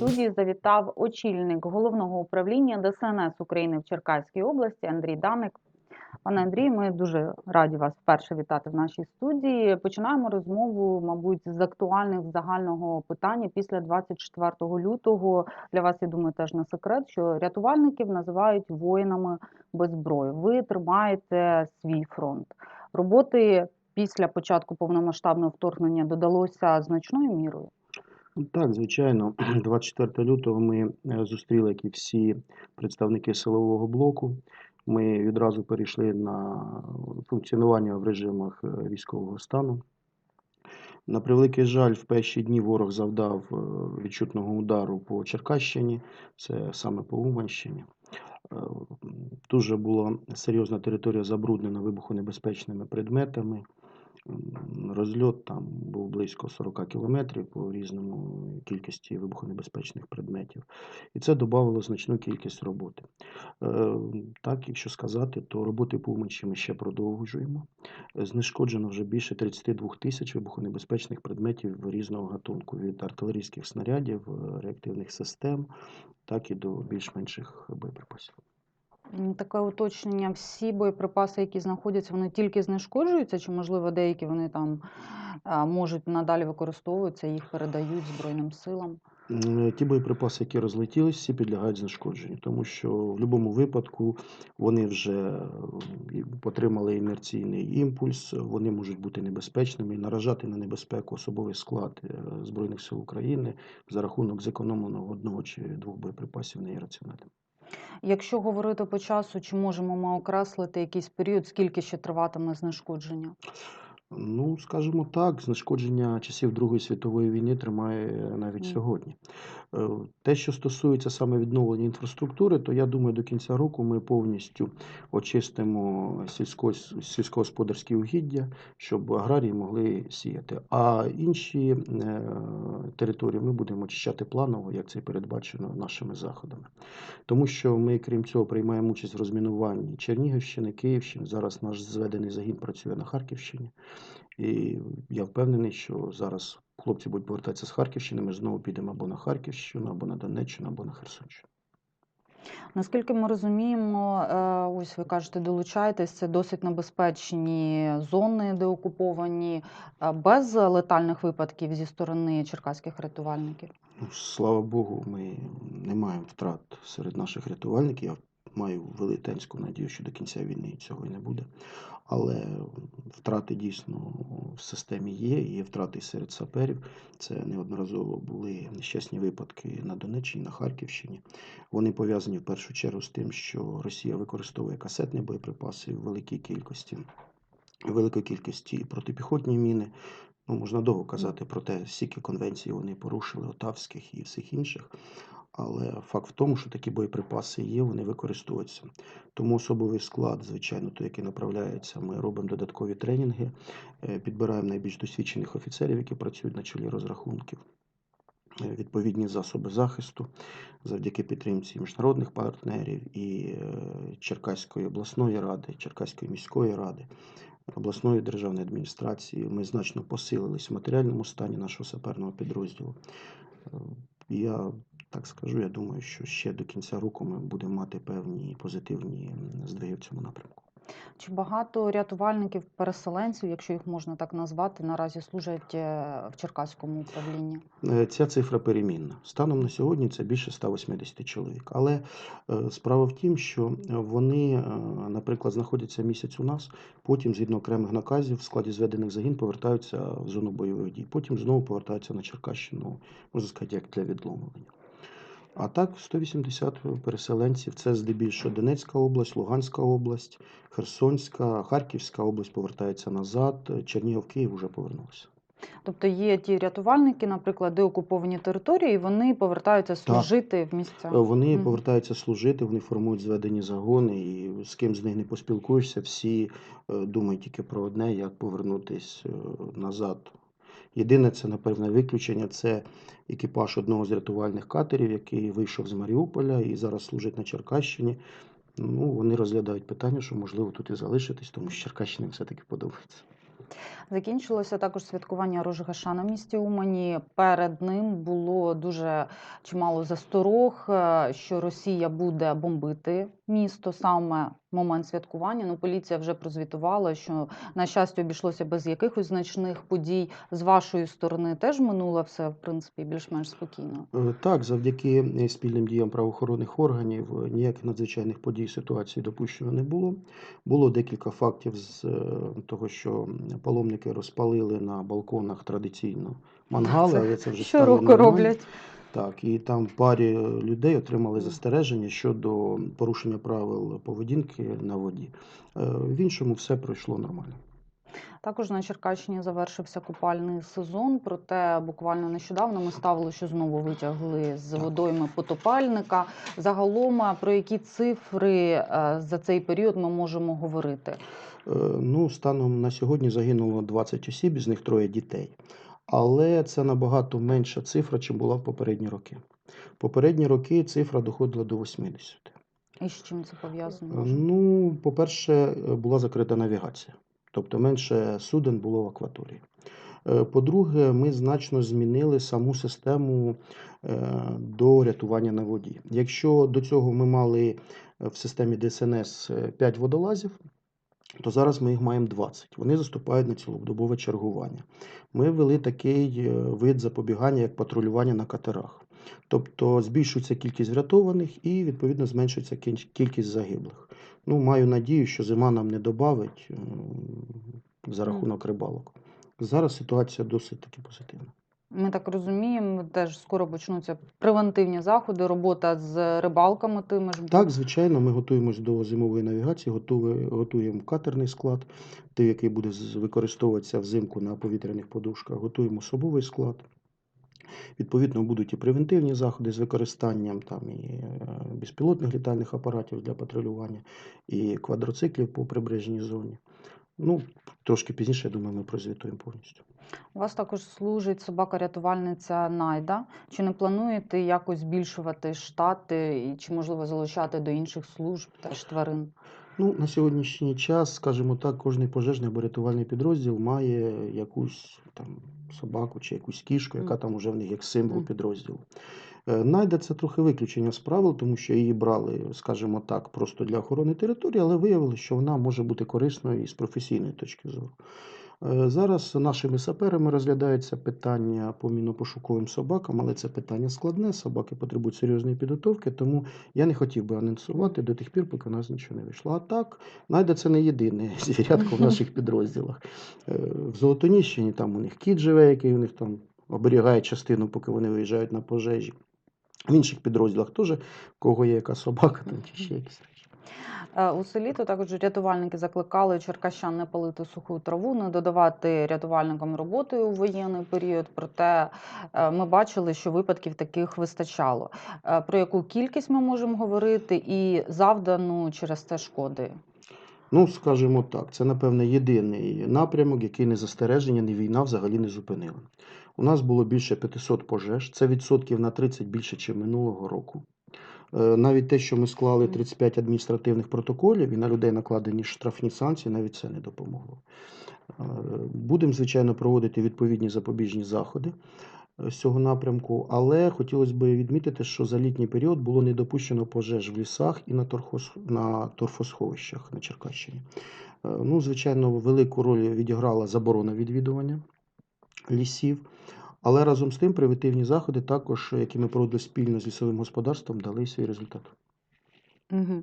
студії завітав очільник головного управління ДСНС України в Черкаській області Андрій Даник. Пане Андрію, ми дуже раді вас вперше вітати в нашій студії. Починаємо розмову, мабуть, з актуальних загального питання після 24 лютого. Для вас, я думаю, теж не секрет, що рятувальників називають воїнами без зброї. Ви тримаєте свій фронт. Роботи після початку повномасштабного вторгнення додалося значною мірою. Так, звичайно, 24 лютого ми е, зустріли, як і всі представники силового блоку. Ми відразу перейшли на функціонування в режимах е, військового стану. На превеликий жаль, в перші дні ворог завдав е, відчутного удару по Черкащині, це саме по Уманщині. Дуже була серйозна територія забруднена вибухонебезпечними предметами. Розльот там був близько 40 кілометрів по різному кількості вибухонебезпечних предметів. І це додавало значну кількість роботи. Е, Так, якщо сказати, то роботи по Уманщі ми ще продовжуємо. Знешкоджено вже більше 32 тисяч вибухонебезпечних предметів різного гатунку, від артилерійських снарядів, е, реактивних систем, так і до більш-менших боєприпасів. Таке уточнення: всі боєприпаси, які знаходяться, вони тільки знешкоджуються, чи можливо деякі вони там можуть надалі використовуватися, їх передають Збройним силам? Ті боєприпаси, які розлетілись, всі підлягають знешкодженню, тому що в будь-якому випадку вони вже е, отримали інерційний імпульс, вони можуть бути небезпечними і наражати на небезпеку особовий склад е, Збройних сил України за рахунок зекономленого одного чи двох боєприпасів не є раціональним. Якщо говорити по часу, чи можемо ми окреслити якийсь період, скільки ще триватиме знешкодження? Ну, скажімо так, знешкодження часів Другої світової війни тримає навіть Мгм. сьогодні. Е, Те, що стосується саме відновлення інфраструктури, то я думаю, до кінця року ми повністю очистимо сільсько, сільськогосподарські угіддя, щоб аграрії могли сіяти. А інші е, території ми будемо очищати планово, як це передбачено нашими заходами. Тому що ми, крім цього, приймаємо участь в розмінуванні Чернігівщини, Київщини. Зараз наш зведений загін працює на Харківщині. І я впевнений, що зараз хлопці будуть повертатися з Харківщини, ми знову підемо або на Харківщину, або на Донеччину, або на Херсонщину. Наскільки ми розуміємо, е, ось ви кажете, долучаєтесь, це досить небезпечні зони, де окуповані, е, без летальних випадків зі сторони черкаських рятувальників. Ну, Слава Богу, ми не маємо втрат серед наших рятувальників. Я маю велетенську надію, що до кінця війни цього і не буде. Але втрати дійсно в системі є, є втрати серед саперів. Це неодноразово були нещасні випадки на Донеччині, на Харківщині. Вони пов'язані в першу чергу з тим, що Росія використовує касетні боєприпаси в великій кількості, великій кількості протипіхотні міни. Ну, можна довго казати про те, скільки конвенцій вони порушили, отавських і всіх інших. Але факт в тому, що такі боєприпаси є, вони використовуються. Тому особовий склад, звичайно, той, який направляється, ми робимо додаткові тренінги, е, підбираємо найбільш досвідчених офіцерів, які працюють на чолі розрахунків, е, відповідні засоби захисту завдяки підтримці міжнародних партнерів і е, Черкаської обласної ради, Черкаської міської ради обласної державної адміністрації. Ми значно посилились в матеріальному стані нашого саперного підрозділу. Я так скажу, я думаю, що ще до кінця року ми будемо мати певні позитивні здвиги в цьому напрямку. Чи багато рятувальників, переселенців, якщо їх можна так назвати, наразі служать е, в Черкаському управлінні? Е, Ця цифра перемінна. Станом на сьогодні це більше 180 чоловік. Але е, справа в тім, що вони, наприклад, знаходяться місяць у нас, потім, згідно окремих наказів, в складі зведених загін повертаються в зону бойових дій. Потім знову повертаються на Черкащину, можна сказати, як для відломлення. А так, 180 переселенців це здебільшого Донецька область, Луганська область, Херсонська, Харківська область повертається назад, Чернігів, Київ вже повернулися. Тобто є ті рятувальники, наприклад, де окуповані території, і вони повертаються служити в місця. Вони Мгм. повертаються служити, вони формують зведені загони, і з ким з них не поспілкуєшся, всі е, думають тільки про одне, як повернутись е, назад. Єдине, це, напевне, виключення це екіпаж одного з рятувальних катерів, який вийшов з Маріуполя і зараз служить на Черкащині. Ну, вони розглядають питання, що можливо тут і залишитись, тому що Черкащина все-таки подобається. Закінчилося також святкування Рожгаша на місті Умані. Перед ним було дуже чимало засторог, е, що Росія буде бомбити місто саме момент святкування. Ну, поліція вже прозвітувала, що на щастя обійшлося без якихось значних подій. З вашої сторони теж минуло все в принципі більш-менш спокійно. Е, Так, завдяки е, спільним діям правоохоронних органів е, ніяких надзвичайних подій ситуації допущено не було. Було декілька фактів з того, що паломники розпалили на балконах традиційно мангали, Це але це вже стало роблять. Так, і там парі е, людей отримали застереження щодо порушення правил поведінки на воді. Е, В іншому все пройшло нормально. Також на Черкащині завершився купальний сезон, проте буквально нещодавно ми ставили, що знову витягли з водойми потопальника. Загалом про які цифри е, за цей період ми можемо говорити? Е, Ну, станом на сьогодні загинуло 20 осіб, із них троє дітей. Але це набагато менша цифра, чим була в попередні роки. Попередні роки цифра доходила до 80. І з чим це Е, пов'язано? Ну, по-перше, е, була закрита навігація, тобто менше суден було в акваторії. Е, По-друге, ми значно змінили саму систему е, до рятування на воді. Якщо до цього ми мали е, в системі ДСНС 5 водолазів, то зараз ми їх маємо 20. Вони заступають на цілодобове чергування. Ми ввели такий е, вид запобігання, як патрулювання на катерах. Тобто збільшується кількість врятованих і, відповідно, зменшується кількість загиблих. Ну, маю надію, що зима нам не додавить е, за рахунок рибалок. Зараз ситуація досить таки позитивна. Ми так розуміємо, теж скоро почнуться превентивні заходи, робота з рибалками тими ж. Так, звичайно, ми готуємось до зимової навігації, готує- готуємо катерний склад, той, який буде використовуватися взимку на повітряних подушках, готуємо особовий склад. Відповідно, будуть і превентивні заходи з використанням там, і е, безпілотних літальних апаратів для патрулювання, і квадроциклів по прибережній зоні. Ну, трошки пізніше, я думаю, ми прозвітуємо повністю. У вас також служить собака-рятувальниця Найда. Чи не плануєте якось збільшувати штати і чи можливо залучати до інших служб теж тварин? Ну, на сьогоднішній час, скажімо так, кожний пожежний або рятувальний підрозділ має якусь там собаку чи якусь кішку, яка там вже в них як символ підрозділу. Е, Найда це трохи виключення з правил, тому що її брали, скажімо так, просто для охорони території, але виявилося, що вона може бути корисною і з професійної точки зору. Е, Зараз нашими саперами розглядається питання по мінопошуковим собакам, але це питання складне. Собаки потребують серйозної підготовки, тому я не хотів би анонсувати до тих пір, поки у нас нічого не вийшло. А так, Найда це не єдине звірятко в наших підрозділах. Е, В Золотоніщині там у них кіт живе, який у них там оберігає частину, поки вони виїжджають на пожежі. В інших підрозділах теж, в кого є яка собака там, чи ще якісь речі. Е, У селі то також рятувальники закликали черкащан не палити суху траву, не додавати рятувальникам роботи у воєнний період. Проте е, ми бачили, що випадків таких вистачало. Е, Про яку кількість ми можемо говорити і завдану через це шкоди? Ну, скажімо так, це, напевне, єдиний напрямок, який не застереження, ні війна взагалі не зупинила. У нас було більше 500 пожеж, це відсотків на 30 більше, ніж минулого року. Е, Навіть те, що ми склали 35 адміністративних протоколів і на людей накладені штрафні санкції, навіть це не допомогло. Е, Будемо, звичайно, проводити відповідні запобіжні заходи е, з цього напрямку, але хотілося б відмітити, що за літній період було не допущено пожеж в лісах і на, на торфосховищах на Черкащині. Ну, звичайно, велику роль відіграла заборона відвідування лісів. Але разом з тим превентивні заходи, також, які ми проводили спільно з лісовим господарством, дали свій результат. Угу.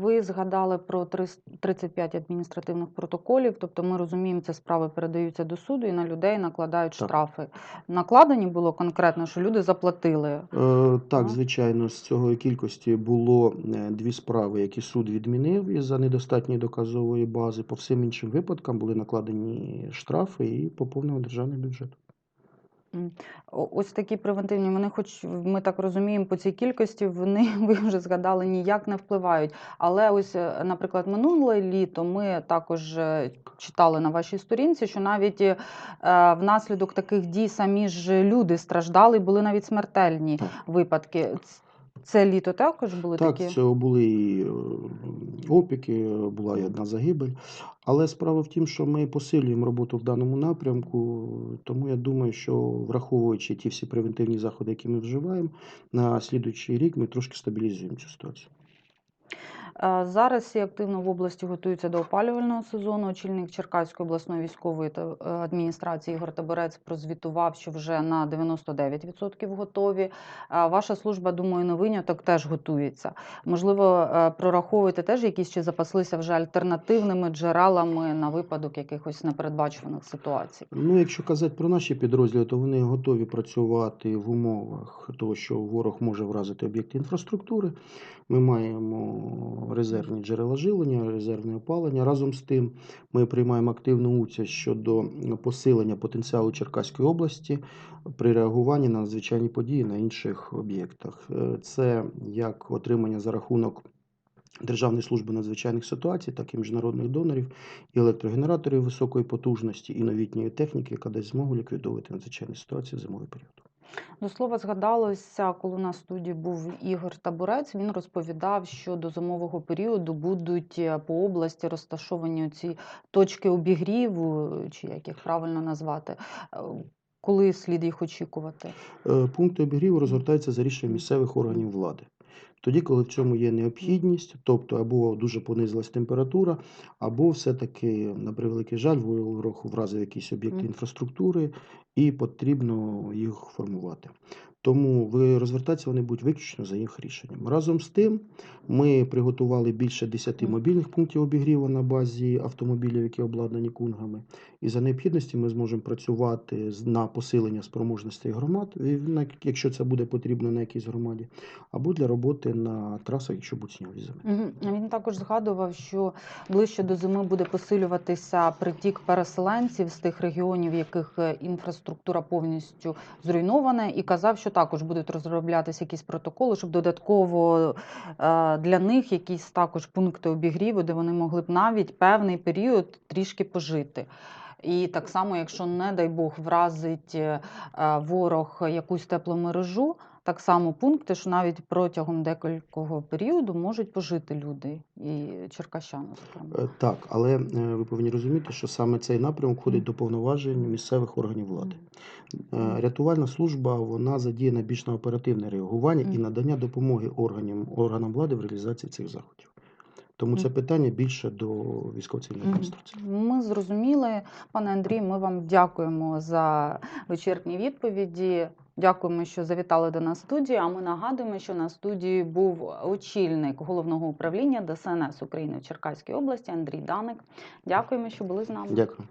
Ви згадали про трис- 35 адміністративних протоколів, тобто ми розуміємо, ці справи передаються до суду і на людей накладають Так. штрафи. Накладені було конкретно, що люди заплатили. Е, Так, Так. звичайно, з цього кількості було е, дві справи, які суд відмінив із-за недостатньої доказової бази. По всім іншим випадкам були накладені штрафи і поповнив державний бюджет. Ось такі превентивні, вони, хоч ми так розуміємо, по цій кількості вони, ви вже згадали, ніяк не впливають. Але ось, е, наприклад, минуле літо ми також е, читали на вашій сторінці, що навіть е, внаслідок таких дій самі ж люди страждали, були навіть смертельні випадки. Це літо також були Так, такі? Так, цього були і е, опіки, була і одна загибель. Але справа в тім, що ми посилюємо роботу в даному напрямку, тому я думаю, що враховуючи ті всі превентивні заходи, які ми вживаємо, на слідуючий рік ми трошки стабілізуємо цю ситуацію. Зараз всі активно в області готуються до опалювального сезону. Очільник Черкаської обласної військової е, адміністрації Ігор Таборець прозвітував, що вже на 99% готові. Ваша служба, думаю, не виняток теж готується. Можливо, е, прораховуєте теж якісь чи запаслися вже альтернативними джерелами на випадок якихось непередбачуваних ситуацій. Ну, якщо казати про наші підрозділи, то вони готові працювати в умовах того, що ворог може вразити об'єкти інфраструктури. Ми маємо резервні джерела живлення, резервне опалення. Разом з тим, ми приймаємо активну участь щодо посилення потенціалу Черкаської області при реагуванні на надзвичайні події на інших об'єктах. Е, Це як отримання за рахунок. Державної служби надзвичайних ситуацій, так і міжнародних донорів, і електрогенераторів високої потужності, і новітньої техніки, яка дасть змогу ліквідовувати надзвичайні ситуації в зимовий період. До слова, згадалося, коли в студії був Ігор Табурець, він розповідав, що до зимового періоду будуть е, по області розташовані ці точки обігріву, чи як їх правильно назвати. Е, Коли слід їх очікувати? Е, Пункти обігріву розгортаються за рішенням місцевих органів влади. Тоді, коли в цьому є необхідність, тобто або дуже понизилась температура, або все-таки, на превеликий жаль, ворог вразив якісь об'єкти інфраструктури і потрібно їх формувати. Тому ви розвертатися вони будуть виключно за їх рішенням. Разом з тим, ми приготували більше 10 мобільних пунктів обігріву на базі автомобілів, які обладнані кунгами. І за необхідності ми зможемо працювати на посилення спроможностей громад, якщо це буде потрібно на якійсь громаді, або для роботи на трасах, якщо будуть снігові зими. Він також згадував, що ближче до зими буде посилюватися притік переселенців з тих регіонів, в яких е, інфраструктура повністю зруйнована, і казав, що також будуть розроблятися якісь протоколи, щоб додатково е, для них якісь також пункти обігріву, де вони могли б навіть певний період трішки пожити. І так само, якщо, не дай Бог, вразить е, е, ворог якусь тепломережу, так само пункти, що навіть протягом декілького періоду можуть пожити люди і черкащани, зокрема. Е, Так, але е, ви повинні розуміти, що саме цей напрямок входить до повноважень місцевих органів влади. Е, Рятувальна служба вона задіяна більш на оперативне реагування і надання допомоги органам, органам влади в реалізації цих заходів. Тому це питання більше до військово-цивільної адміністрації. Ми зрозуміли, пане Андрій. Ми вам дякуємо за вичерпні відповіді. Дякуємо, що завітали до нас в студію. А ми нагадуємо, що на студії був очільник головного управління ДСНС України в Черкаській області Андрій Даник. Дякуємо, що були з нами. Дякую.